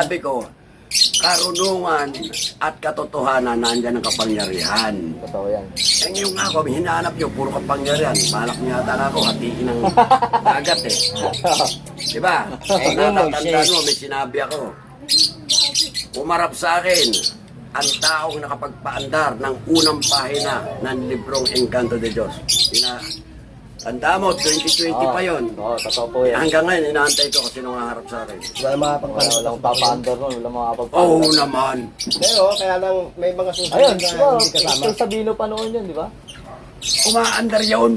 sabi ko, karunungan at katotohanan nandyan ang kapangyarihan. Totoo yan. Eh ngayon nga ako, hinahanap nyo, puro kapangyarihan. Balak niya yata nga ako, hatiin ng dagat eh. Diba? Eh, natatandaan mo, may sinabi ako. Umarap sa akin ang taong nakapagpaandar ng unang pahina ng librong Encanto de Dios. Ina, tanda mo, 2020 pa yon. Oo, totoo po yan. Hanggang ngayon, inaantay ko kasi nung harap sa akin. Wala mga Wala, pagpalit. walang papaandar nun, walang mga Oo pagpaandar. naman. Pero kaya lang may mga susunod Ayun, na di ba? hindi kasama. Kay Sabino pa noon yun, di ba? Umaandar yun.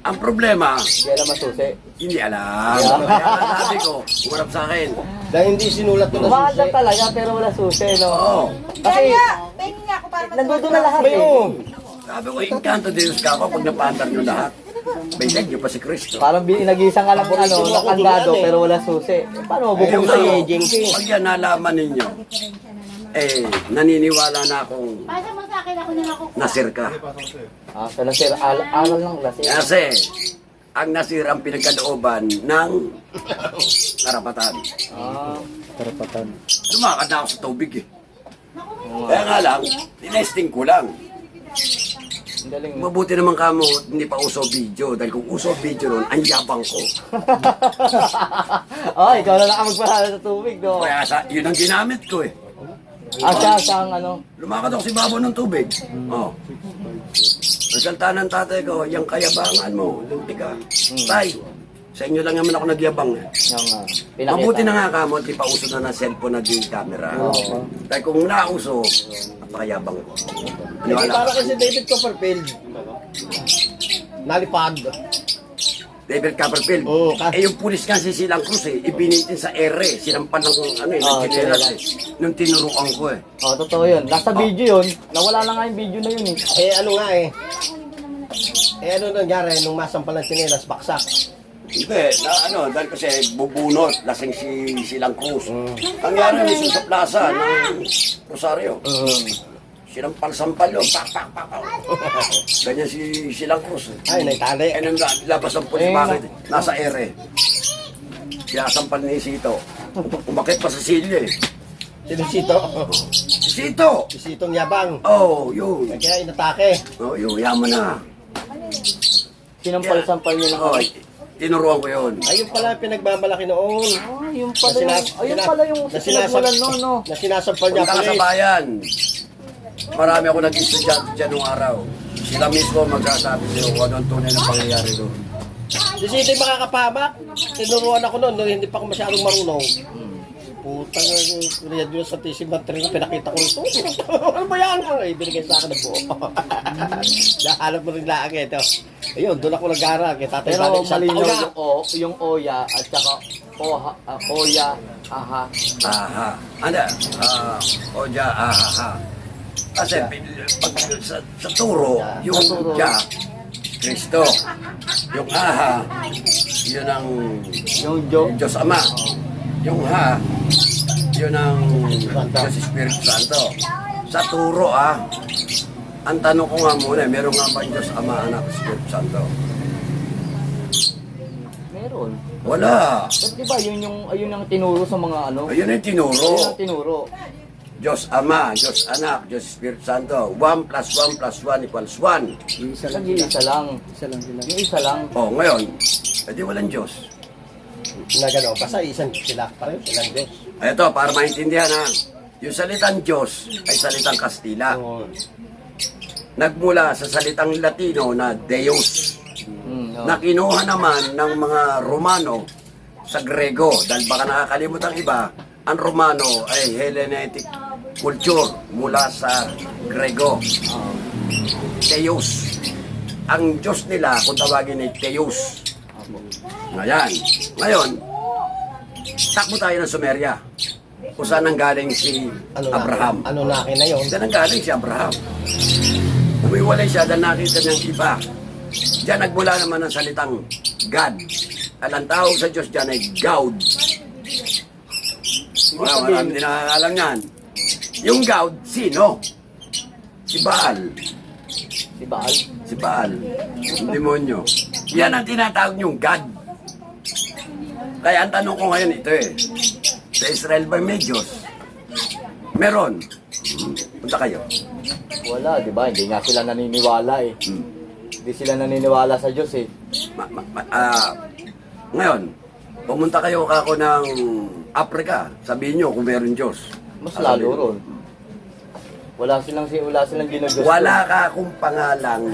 Ang problema, Hindi alam masusi. hindi alam. Kaya sabi ko, umarap sa akin. Dahil hindi sinulat ko na Umaandar susi. talaga, pero wala susi, no? Oo. Kasi, Kaya, pahingin nga ako para nandun na lahat May eh. oo. Sabi ko, Encanto de Dios ka ako pag napaandar nyo lahat. May leg nyo pa si Cristo. Parang binagisang ka lang ano, mo ako nakandado, eh. pero wala susi. Eh, Paano Eh, ano, yung jinky? Pag yan nalaman ninyo, eh, naniniwala na akong Pasa mo sa akin, ako na nakukuha. nasir ka. Ah, sa lasir, al aral lang lasir. Kasi, ang nasir ang pinagkalooban ng karapatan. Ah, karapatan. Lumakad na ako sa tubig eh. Kaya nga lang, tinesting ko lang. Galing. Mabuti naman kamo, hindi pa uso video. Dahil kung uso video nun, ang yabang ko. oh, ikaw na lang ang magpahala sa tubig, no? Kaya sa, yun ang ginamit ko eh. Ah, siya, siya ang ano. Lumakad ako si Babo ng tubig. Oh. Nasalta ng tatay ko, yung kayabangan mo, lunti ka. Tay, sa inyo lang naman ako nagyabang eh. Yung uh, pinakita. Mabuti na nga kamo, di pa uso na ng cellphone na din camera. Oo. Dahil kung nauso, napakayabang ko. Hindi para ka. kasi David Copperfield. Nalipad. David Copperfield. Oo, ka- eh yung pulis kasi silang Cruz eh, ibinitin sa ere, sinampan ng ano eh, ng Oo, chinelas chinelas. eh. Nung tinuruan ko eh. Oh, totoo yun. Nasa video yun. Nawala na nga yung video na yun eh. Eh ano nga eh. Eh ano nangyari nung masampal ng sinelas, baksak. Hindi, na ano, dahil kasi bubunot, lasing si silang Cruz. Ang yari mismo sa plaza ng Rosario. Sinampal-sampal yun, pak, pak, pak, pak. Ganyan si silang Cruz eh. Ay, naitali. Eh, nung la- labas ng pulis, Eh, bakit? Nasa ere. Sinasampal ni Sito. Umakit pa sa silya eh. Sino Sito? Si Sito! Si Sitong yabang. Oh, yun. Kaya inatake. Oh, yun, yaman na. Sinampal-sampal niya lang. Oh, tinuruan ko yun. Ayun pala ang pinagmamalaki noon. Ah, yung pala yung, Sinas- ayun pala yung na sinagmulan no, no. Na sinasampal niya Punta ka sa pulis. bayan. Marami ako nag-estudyante dyan nung araw. Sila mismo magsasabi sa'yo kung anong tunay na pangyayari doon. Si Sito yung makakapamak. Tinuruan ako noon, nung hindi pa ako masyadong marunong. Putang Ria Diyos sa Tisiman Trino, pinakita ko ito. ano ba yan? Ay, binigay sa akin ng buo. Nahanap mo rin lang ito. Ayun, doon ako nag-aaral. Kaya tatay Pero balik isang malinaw yung, o, yung oya at saka oha, ah, oya, aha. Aha. Ano? Ah, oja, aha, ha. Kasi pin- pag sa, sa turo, yung Sa turo. ja, Kristo. Yung aha, yun ang Yung joke. Diyos Ama. Yung ha, yun ang Diyos Espiritu Santo. Sa turo ah, ang tanong ko nga muna, meron nga ba yung Diyos Ama, Anak, Espiritu Santo? Meron. Wala. But di ba, yun yung, ayun ang tinuro sa mga ano? Ayun ang tinuro. Ayun ang tinuro. Diyos Ama, Diyos Anak, Diyos Espiritu Santo. 1 plus 1 plus 1 equals 1. Isa lang isa lang. Isa lang. Yung isa lang. Oh, ngayon, edi walang Diyos. Na gano'n, basta isang sila. Pareho silang Diyos. Ito, para maintindihan ha. Yung salitang Diyos ay salitang Kastila. Oo. Nagmula sa salitang Latino na Deus. Hmm, no. Na kinuha naman ng mga Romano sa Grego. Dahil baka nakakalimutan iba, ang Romano ay Hellenetic culture mula sa Grego. Theos. Ang Diyos nila, kung tawagin ay Theos. apo. Ngayon, takbo tayo ng Sumeria. Kung saan ang galing si Ano Abraham. Na, ano na akin na yun? Diyan ang galing si Abraham. Umiwalay siya dahil nakita niyang iba. Diyan nagmula naman ang salitang God. At ang tawag sa Diyos diyan ay God. Wow, marami din nakakalam yan. Yung God, sino? Si Baal. Si Baal. Si Baal. Yung demonyo. Yan ang tinatawag niyong God. Kaya ang tanong ko ngayon ito eh. Sa Israel ba may Diyos? Meron. Hmm, Punta kayo. Wala, di ba? Hindi nga sila naniniwala eh. Hmm. Hindi sila naniniwala sa Diyos eh. Ma- ma- ma- ah, ngayon, pumunta kayo kako ng Africa. Sabihin nyo kung meron Diyos. Mas lalo ron. Wala silang, wala silang ginagos. Wala ka akong pangalang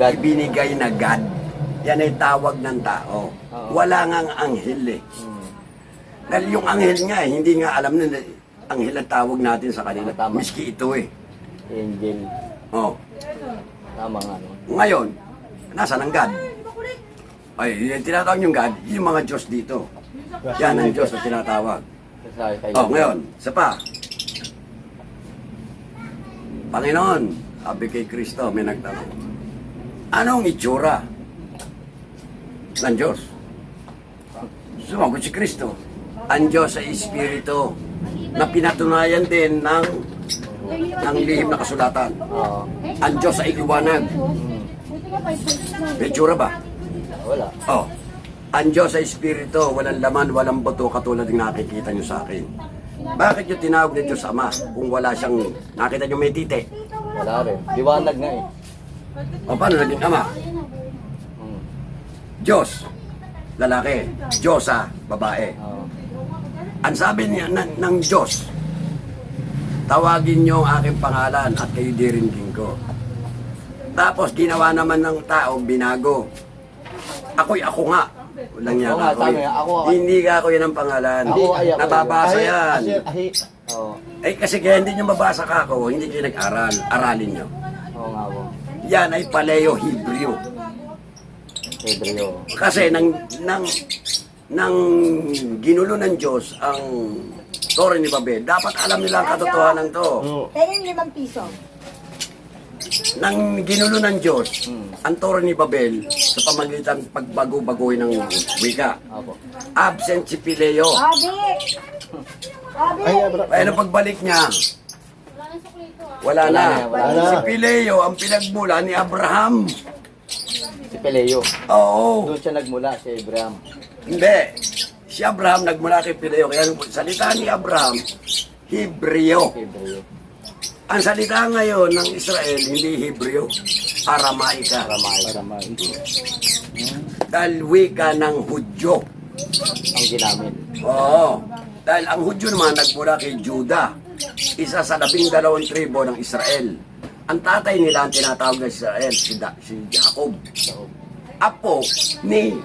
God. ibinigay na God. Yan ay tawag ng tao. Oo. Wala nga ang anghel eh. Hmm. Dahil yung anghel nga, eh, hindi nga alam na na anghel ang tawag natin sa kanila. Tama. Miski ito eh. Angel. Oh. Tama nga no. Ngayon, nasa ng God? Ay, yung tinatawag yung God, yung mga Diyos dito. Yan ang Diyos na tinatawag. Oh, ngayon, isa pa. Panginoon, sabi kay Kristo, may nagtanong. Anong itsura ng Diyos? Sumagot si Kristo. Ang Diyos ay Espiritu na pinatunayan din ng, ng lihim na kasulatan. Ang Diyos ay liwanag. May itsura ba? wala. Oh, ang Diyos ay Espiritu, walang laman, walang buto, katulad ng nakikita nyo sa akin. Bakit nyo tinawag na Diyos Ama kung wala siyang, nakita nyo may titi? Wala rin. Liwanag nga eh. O paano naging Ama? Diyos, lalaki. Diyosa, babae. Oo. Ang sabi niya ng, ng Diyos, tawagin nyo ang aking pangalan at kayo diringgin ko. Tapos ginawa naman ng tao, binago. Ako'y ako nga. Walang yan Oo nga, ako. sabi nga, ako, ako. Hindi ka ako yan ang pangalan. Ako ay ako. Nababasa Ahi- yan. ahi- ahi- Oo. Eh kasi kaya hindi nyo mabasa ka ako, hindi kayo nag-aral. Aralin nyo. Oo nga po. Yan ay paleo Hebreo. Hebreo. Kasi nang nang nang ginulo ng Diyos ang Torah ni Babel, dapat alam nila ang katotohanan to. Mm. Tingin limang piso. Nang ginulo ng Diyos Hmm. ang Torah ni Babel sa pamagitan pagbago-bagoy ng wika. Opo. Absent si Pileo. Abi! Abi! Ay, abra. Kaya nung pagbalik niya, wala na. Wala na. Si Pileo ang pinagmula ni Abraham. Si Peleo. Oo. Doon siya nagmula, si Abraham. Hindi. Si Abraham nagmula kay Pileo. Kaya ang salita ni Abraham, Hebreo. Hebreo. Ang salita ngayon ng Israel, hindi Hebreo, Aramaika. Aramay. Dahil wika ng Hudyo. Ang ginamit. Oo. Dahil ang Hudyo naman nagmula kay Juda, isa sa labing dalawang tribo ng Israel. Ang tatay nila ang tinatawag na Israel, si, da, si Jacob. Apo ni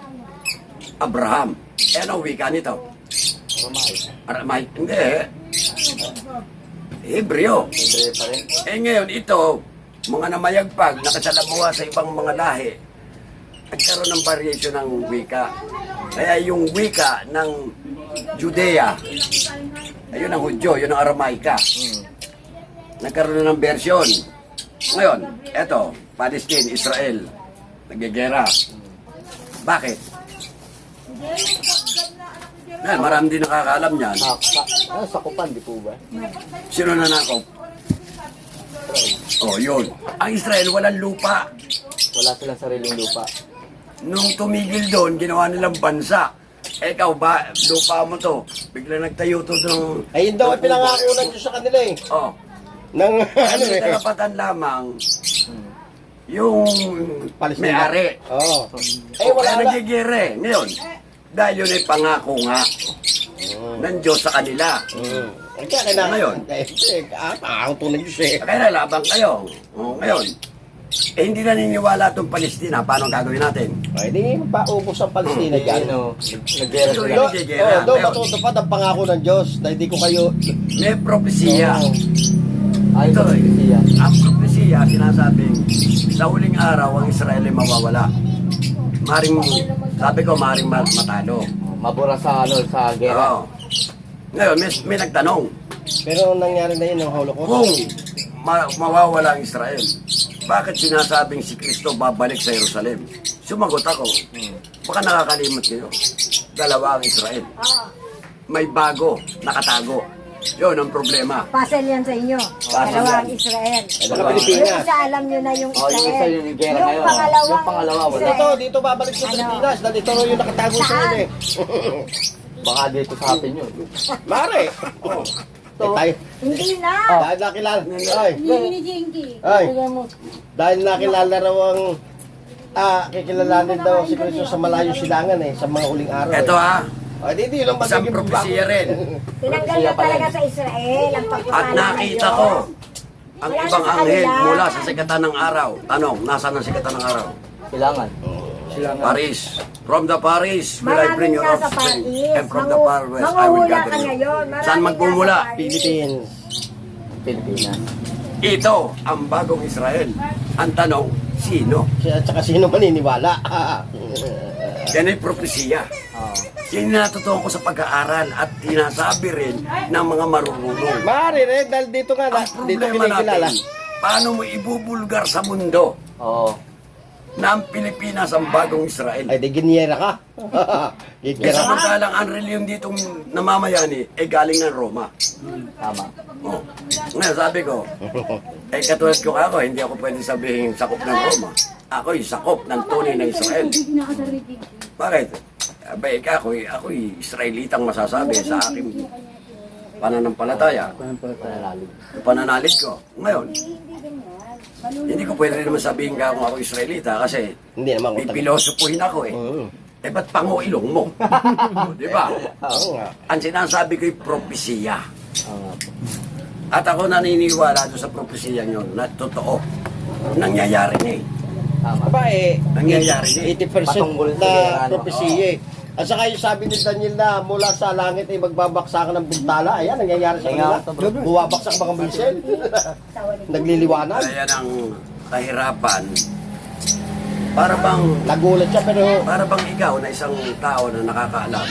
Abraham. Eh, ano wika nito? Aramay. Aramay? Hindi. Hebreo. Hebreo pa rin. Eh ngayon, ito, mga namayagpag, nakasalamuha sa ibang mga lahi, nagkaroon ng variation ng wika. Kaya yung wika ng Judea, ayun ang Hudyo, yun ang Aramaika. Hmm. Nagkaroon na ng version. Ngayon, eto, Palestine, Israel, nagigera. Bakit? Dahil marami din nakakaalam niyan. Sa, sa, ano, sakupan, di po ba? Sino nanakop? Oh, yun. Ang Israel, walang lupa. Wala silang sariling lupa. Nung tumigil doon, ginawa nilang bansa. Eh, ikaw ba, lupa mo to. Bigla nagtayo to ng... Ay, yun daw ang pinangako ng Diyos sa kanila eh. Oh. Nang, ano Ano eh. karapatan lamang yung Palestina. may-ari. Oo. Eh, wala nagigire. Ngayon, dahil yun ay pangako nga ng Diyos sa kanila. Mm. Ay, kaya kailangan. Ngayon? Eh, eh, ah, pangako to ng Diyos eh. Kaya labang kayo. Oh, ngayon, eh, hindi naniniwala itong Palestina. Paano gagawin natin? Ay, di paubos ang Palestina Hindi, dyan. ano, naggera sila. Do, oh, do Ngayon. matutupad ang pangako ng Diyos na hindi ko kayo... May propesiya. Oo. Ayon sa Ito. Siya. Ang propesiya, sinasabing, sa huling araw, ang Israel ay mawawala. Maring, sabi ko, maring ma- matalo. Mabura sa, ano, sa gera. Oo. Ngayon, may, may nagtanong, Pero ang nangyari na yun ng Holocaust. kung ma- mawawala ang Israel, bakit sinasabing si Kristo babalik sa Jerusalem? Sumagot ako, Hmm. baka nakakalimot kayo. Dalawa ang Israel. May bago, nakatago. Yun ang problema. Puzzle yan sa inyo. Puzzle Dalawang yan. Israel. Yung Pilipinas. isa alam nyo na yung Oh, yung Israel. isa yung gera yung ngayon. pangalawang Yung pangalawa, wala. Dito, dito babalik sa Ano? Pilipinas dahil ito yung nakatago sa Saan? eh. Baka dito sa atin yun. Mare! Oh. Eh, tayo, Hindi na. dahil nakilala, ay, Hindi ni Jinky. ay, dahil nakilala raw ang, ah, kikilalanin daw si Kristo sa malayo silangan eh, sa mga uling araw. Ito ha, Ay, di, di lang isang magiging propesya rin. Tinanggal na talaga sa Israel ang pagpapala At nakita ko ang Wala ibang sa anghel kanila. mula sa sikatan ng araw. Tanong, nasaan ang sikatan ng araw? Kailangan. Paris. From the Paris will I bring Maraming your nasa offspring. Paris. And from the Mangu- far west I will manguhula gather ka you. ngayon. Maraming Saan magmumula? nasa Paris. Philippines. Pilipinas. Ito ang bagong Israel. Ang tanong, sino? At saka sino maniniwala? Yan ay propesiya. Yung natutuwa ko sa pag-aaral at tinasabi rin ng mga marurunong. Mare, eh, dahil dito na, Ang dito problema kinikilala. natin, paano mo ibubulgar sa mundo Oo. na ang Pilipinas ang bagong Israel? Ay, di ginyera ka. Eh, ginyera ka. samantalang ang reliyon ditong namamayani, eh galing ng Roma. Tama. Oh. Ngayon, sabi ko, eh katulad ko ako, hindi ako pwede sabihin sakop ng Roma. Ako'y sakop ng tunay ng Israel. Bakit? Abay, ako'y, ako'y Israelitang masasabi sa aking pananampalataya, Panalalig. pananalig ko. Ngayon, hindi ko pwede naman sabihin ka kung ako Israelita kasi Hindi naman ako pipilosopuhin ako eh. Oo. Eh, ba't pango ilong mo? Di ba? Oo nga. Ang sinasabi ko'y propesiya. At ako naniniwala doon sa propesiya yun na totoo. Nangyayari na eh. Tama. Aba eh, Nangyayari na eh. 80% Patungkol sa na propesiya eh. At saka yung sabi ni Daniel na mula sa langit ay magbabaksakan ng buntala. Ayan, nangyayari sa kanila. Buwabaksak mga bulsel. Nagliliwanag. Kaya ng kahirapan, para bang, Nagulat siya pero para bang ikaw na isang tao na nakakaalam,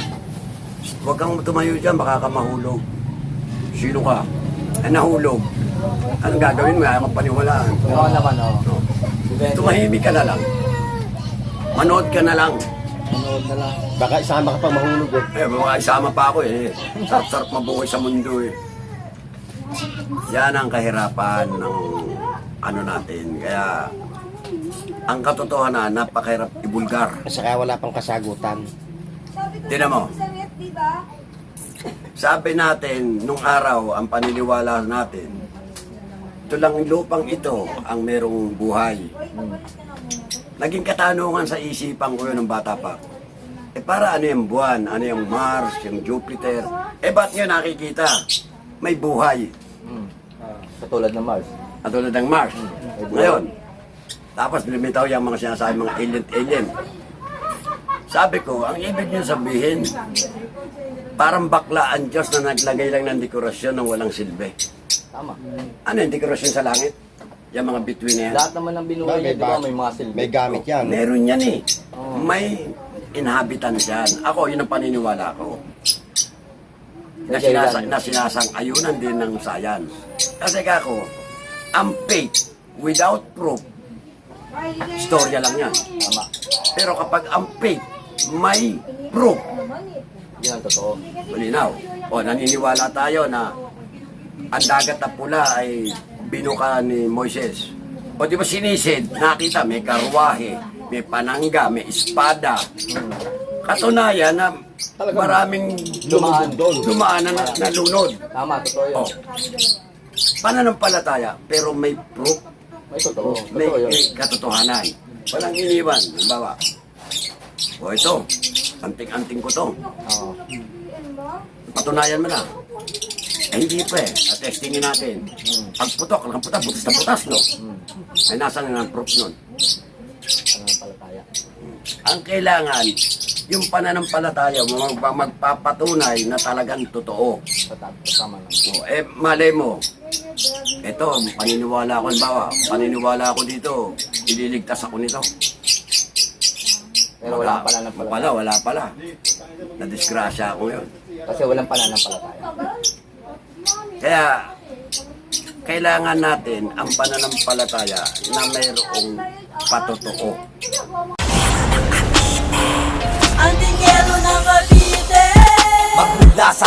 huwag kang tumayo dyan, baka ka mahulog. Sino ka? Eh, nahulog. Anong gagawin mo? Ayaw kang paniwalaan. Ako naman, oo. Tumahimik ka na lang. Manood ka na lang. Manood na lang. baka isama ka pa mahulog eh. Eh, mga isama pa ako eh. Sarap-sarap mabuhay sa mundo eh. Yan ang kahirapan ng ano natin. Kaya, ang katotohanan, napakahirap ibulgar. At saka wala pang kasagutan. Tinan mo, sabi natin, nung araw, ang paniniwala natin, ito lang lupang ito ang merong buhay. Naging katanungan sa isipan ko yun ng bata pa. Eh para ano yung buwan, ano yung Mars, yung Jupiter. Eh ba't nyo nakikita? May buhay. Hmm. Katulad ng Mars. At tulad ng Mars. Ngayon, tapos lumitaw yung mga sinasabi mga alien-alien. Sabi ko, ang ibig niyo sabihin, parang bakla ang Diyos na naglagay lang ng dekorasyon ng walang silbi. Tama. Ano yung dekorasyon sa langit? Yung mga bituin na yan. Lahat naman ng binuhay niya, di ba, may mga silbi. May gamit yan. Meron yan eh. Oo. May inhabitants yan. Ako, yun ang paniniwala ko. Na, sinasa, na sinasang-ayunan din ng science. Kasi kako, ang faith without proof, storya lang yan. Tama. Pero kapag ang faith may proof, Yan ang totoo. malinaw. O naniniwala tayo na ang dagat na pula ay binuka ni Moises. O di ba sinisid, nakita may karwahe, may panangga, may espada. Katunayan na maraming Dumaan. dumaan na na- nalunod. Tama, totoo yun. O, pananampalataya, pero may proof, May totoo. may, Totoo yun. may katotohanan. Walang iniwan. Halimbawa, o ito, anting-anting ko to. Oo. Patunayan mo na. Eh, hindi pa eh. At testingin natin. Pag putok, ang putak, butas na butas, no? Ay, nasa na ng proof nun. Pananampalataya. Ang kailangan, yung pananampalataya mo, mag- magpapatunay na talagang totoo. Tama lang. O, eh, malay mo, ito, paniniwala ako, bawa, paniniwala ako dito, ililigtas ako nito. Pero walang pananampalataya. Wala, wala pala. Nadisgrasya ako ngayon. Kasi walang pananampalataya. Kaya, kailangan natin ang pananampalataya na mayroong patotoo. Ang dinero ng Cavite Magmula sa